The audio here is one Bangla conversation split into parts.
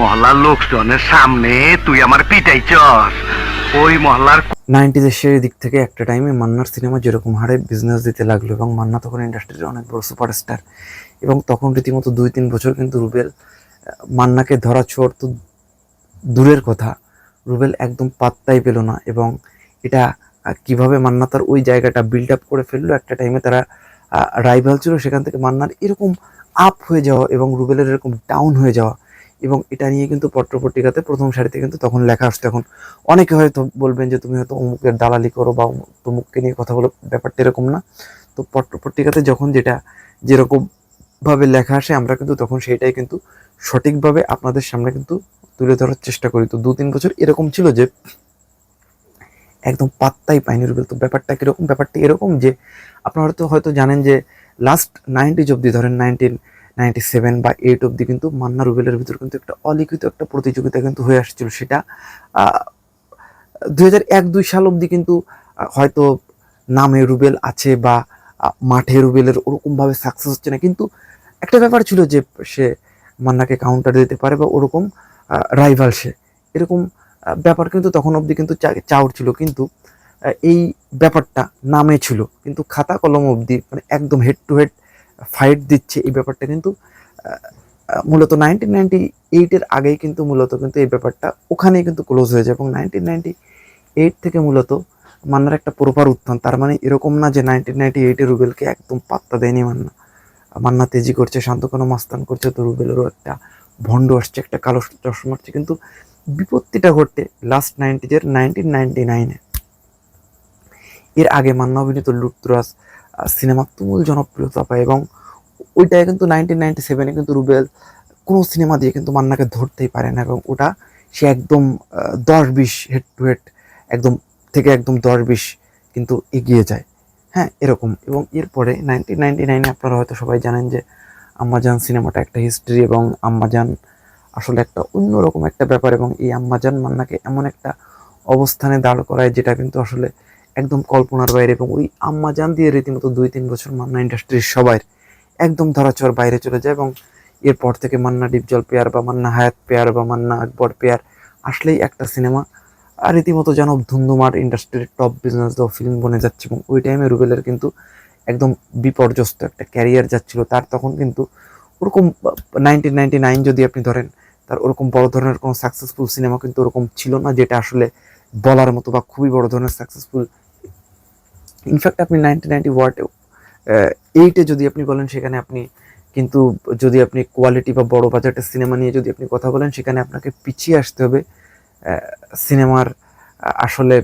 মহল্লার লোকজনের সামনে তুই আমার পিটাই পিটাইছস। ওই মহল্লার নাইনটিজের সেই দিক থেকে একটা টাইমে মান্নার সিনেমা যেরকম হারে বিজনেস দিতে লাগল এবং মান্না তখন ইন্ডাস্ট্রির অনেক বড় সুপারস্টার এবং তখন রীতিমতো দুই তিন বছর কিন্তু রুবেল মান্নাকে ধরা ছোঁড় তো দূরের কথা। রুবেল একদম পাত্তাই পেল না এবং এটা কীভাবে মান্না তার ওই জায়গাটা বিল্ড আপ করে ফেলল একটা টাইমে তারা রাইভাল ছিল সেখান থেকে মান্নার এরকম আপ হয়ে যাওয়া এবং রুবেলের এরকম ডাউন হয়ে যাওয়া। এবং এটা নিয়ে কিন্তু পত্রপত্রিকাতে প্রথম সারিতে কিন্তু তখন লেখা আসতো। এখন অনেকে হয়তো বলবেন যে তুমি হয়তো অমুকের দালালি করো বা তমুককে নিয়ে কথা বলো, ব্যাপারটা এরকম না। তো পত্র পত্রিকাতে যখন যেটা যেরকম ভাবে লেখা আসে, আমরা কিন্তু তখন সেটাই কিন্তু সঠিকভাবে আপনাদের সামনে কিন্তু তুলে ধরার চেষ্টা করি। তো দু তিন বছর এরকম ছিল যে একদম পাত্তাই পাইনি রুবেল। তো ব্যাপারটা কীরকম? ব্যাপারটা এরকম যে আপনারা হয়তো হয়তো জানেন যে লাস্ট নাইনটিজ অব্দি ধরেন নাইনটিন নাইনটি সেভেন বা এইট অব্দি কিন্তু মান্না রুবেলের ভিতর কিন্তু একটা অলিখিত একটা প্রতিযোগিতা কিন্তু হয়ে আসছিল। সেটা দুই হাজার এক, দুই সাল অব্দি কিন্তু হয়তো নামে রুবেল আছে বা মাঠে রুবেলের ওরকমভাবে সাকসেস হচ্ছে না। কিন্তু একটা ব্যাপার ছিল যে সে মান্নাকে কাউন্টার দিতে পারে বা ওরকম রাইভাল সে। এরকম ব্যাপার কিন্তু তখন অবধি কিন্তু চাউর ছিল। কিন্তু এই ব্যাপারটা নামে ছিল। কিন্তু খাতা কলম অবধি মানে একদম হেড টু হেড ফাইট দিচ্ছে এই ব্যাপারটা কিন্তু মূলত নাইনটিন নাইনটি এইটের আগেই কিন্তু মূলত কিন্তু এই ব্যাপারটা ওখানেই কিন্তু ক্লোজ হয়ে যায় এবং নাইনটিন নাইনটি এইট থেকে মূলত মান্নার একটা প্রপার উত্থান, তার মানে এরকম না যে নাইনটিন নাইনটি এইটে রুবেলকে একদম পাত্তা দেয়নি মান্না। মান্না তেজি করছে, শান্তকোনা মাস্তান করছে, তো রুবেলেরও একটা ভণ্ড আসছে, একটা কালো চশমা আসছে কিন্তু বিপত্তিটা ঘটে লাস্ট নাইনটিজের নাইনটিন নাইনটি নাইনে এর আগে মান্না অভিনীত লুটতরাজ সিনেমা তুমুল জনপ্রিয়তা পায় এবং ওইটায় কিন্তু নাইনটিন নাইনটি সেভেনে কিন্তু রুবেল কোনো সিনেমা দিয়ে কিন্তু মান্নাকে ধরতেই পারে না এবং ওটা সে একদম দশ বিশ হেড টু হেড একদম থেকে একদম দশ বিশ কিন্তু এগিয়ে যায়। হ্যাঁ এরকম। এবং এরপরে নাইনটিন নাইনটি নাইনে আপনারা হয়তো সবাই জানেন যে আম্মাজান সিনেমাটা একটা হিস্ট্রি এবং আম্মাজান আসলে একটা অন্যরকম একটা ব্যাপার এবং এই আম্মাজান মান্নাকে এমন একটা অবস্থানে দাঁড় করায় যেটা কিন্তু আসলে একদম কল্পনার বাইরে এবং ওই আম্মাজান দিয়ে রীতিমতো দুই, তিন বছর মান্না ইন্ডাস্ট্রির সবাই একদম ধরাচর বাইরে চলে যায় এবং এরপর থেকে মান্না ডিপজল পেয়ার বা মান্না হায়াত পেয়ার বা মান্না আকবর পেয়ার আসলেই একটা সিনেমা আর রীতিমতো যেন ধুন্ধুমার ইন্ডাস্ট্রির টপ বিজনেস দেওয়া ফিল্ম বনে যাচ্ছে এবং ওই টাইমে রুবেলের কিন্তু একদম বিপর্যস্ত একটা ক্যারিয়ার যাচ্ছিল। তার তখন কিন্তু ওরকম নাইনটিন নাইনটি নাইন যদি আপনি ধরেন, তার ওরকম বড় ধরনের কোনো সাকসেসফুল সিনেমা কিন্তু ওরকম ছিল না, যেটা আসলে বলার মতো বা খুবই বড় ধরনের সাকসেসফুল ইনফ্যাক্ট আপনি নাইনটিন নাইনটি ওয়ার্ডে এইটে যদি আপনি বলেন, সেখানে আপনি কিন্তু যদি আপনি কোয়ালিটি বা বড় বাজেটের সিনেমা নিয়ে যদি আপনি কথা বলেন, সেখানে আপনাকে পিছিয়ে আসতে হবে সিনেমার আসলে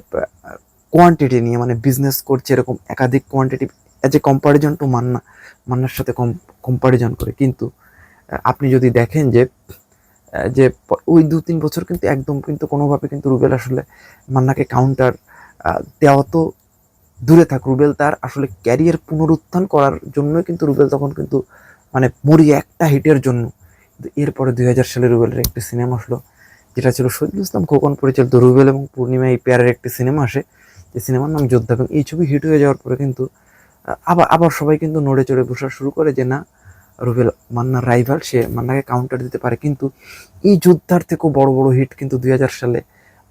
কোয়ান্টিটি নিয়ে। মানে বিজনেস করছে এরকম একাধিক quantity as a comparison to Manna, মান্নার সাথে কম কম্পারিজন করে। কিন্তু আপনি যদি দেখেন যে যে ওই দু তিন বছর কিন্তু একদম কিন্তু কোনোভাবে কিন্তু রুবেল আসলে মান্নাকে কাউন্টার দেওয়া তো দূরে থাক। রুবেল তার আসলে ক্যারিয়ার পুনরুত্থান করার জন্যই কিন্তু রুবেল তখন কিন্তু মানে মরি একটা হিটের জন্য। এরপরে দুই হাজার সালে রুবেলের একটি সিনেমা আসলো, যেটা ছিল শহীদুল ইসলাম খোকন পরিচালিত রুবেল এবং পূর্ণিমা এই পেয়ারের একটি সিনেমা আসে। যে সিনেমার নাম যোদ্ধা। এবং এই ছবি হিট হয়ে যাওয়ার পরে কিন্তু আবার আবার সবাই কিন্তু নড়ে চড়ে বসা শুরু করে যে না, রুবেল মান্নার রাইভাল সে মান্নাকে কাউন্টার দিতে পারে। কিন্তু এই যোদ্ধার থেকেও বড় বড় হিট কিন্তু দুই হাজার সালে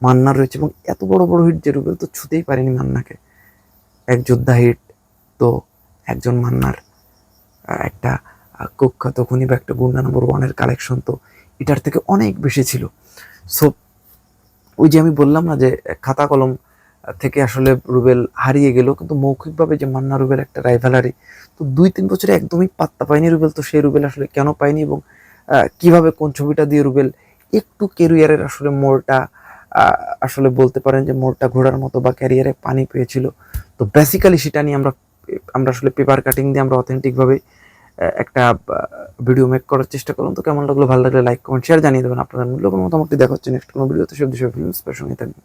মান্নার রয়েছে। এবং এত বড় বড় হিট যে রুবেল তো ছুতেই পারেনি মান্নাকে। এক যোদ্ধা হিট, তো একজন মান্নার একটা কুখ্যাত খুনি বা একটা গুন্ডা নম্বর ওয়ানের কালেকশন তো এটার থেকে অনেক বেশি ছিল। সো ওই যে আমি বললাম না যে, খাতা কলম থেকে আসলে রুবেল হারিয়ে গেল, কিন্তু মৌখিকভাবে যে মান্না রুবেল একটা রাইভালারি তো দুই তিন বছরে একদমই পাত্তা পায়নি রুবেল, তো সেই রুবেল আসলে কেন পায়নি এবং কীভাবে কোন ছবিটা দিয়ে রুবেল একটু ক্যারিয়ারের আসলে মোড়টা আসলে বলতে পারেন যে মোড়টা ঘোরার মতো বা ক্যারিয়ারে পানি পেয়েছিল। তো বেসিক্যালি সেটা নিয়ে আমরা আমরা আসলে পেপার কাটিং দিয়ে আমরা অথেন্টিকভাবে একটা ভিডিও মেক করার চেষ্টা করুন তো কেমন লাগল? ভালো লাগলে লাইক কমেন্ট শেয়ার জানিয়ে দেবেন। আপনাদের মূল্যবান মতামতটি দেখা হচ্ছে নেক্সট কোনো ভিডিওতে সব দেশের ফিল্ম সঙ্গে থাকবেন।